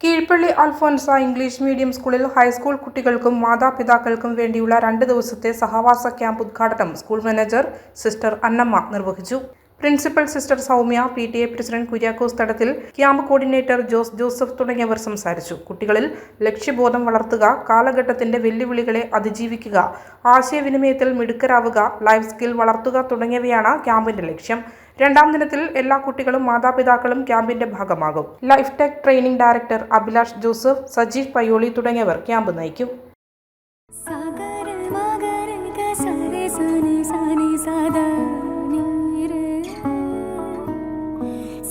Keezhpally Alphonsa English medium സ്കൂളിൽ high school കുട്ടികൾക്കും മാതാപിതാക്കൾക്കും വേണ്ടിയുള്ള രണ്ട് ദിവസത്തെ സഹവാസ ക്യാമ്പ് ഉദ്ഘാടനം സ്കൂൾ മാനേജർ സിസ്റ്റർ അന്നമ്മ നിർവഹിച്ചു. Principal sister Soumya P T A president Kuriakose Thadathil camp coordinator Jose Joseph തുടങ്ങിയവർ സംസാരിച്ചു. കുട്ടികളിൽ ലക്ഷ്യബോധം വളർത്തുക കാലഘട്ടത്തിന്റെ വെല്ലുവിളികളെ അതിജീവിക്കുക ആശയവിനിമയത്തിൽ മിടുക്കരാവുക ലൈഫ് സ്കിൽ വളർത്തുക തുടങ്ങിയവയാണ് ക്യാമ്പിന്റെ ലക്ഷ്യം. രണ്ടാം ദിനത്തിൽ എല്ലാ കുട്ടികളും മാതാപിതാക്കളും ക്യാമ്പിന്റെ ഭാഗമാകും. Life tech training director Abhilash Joseph Sajeev Payyoli തുടങ്ങിയവർ ക്യാമ്പ് നയിക്കും. സദ.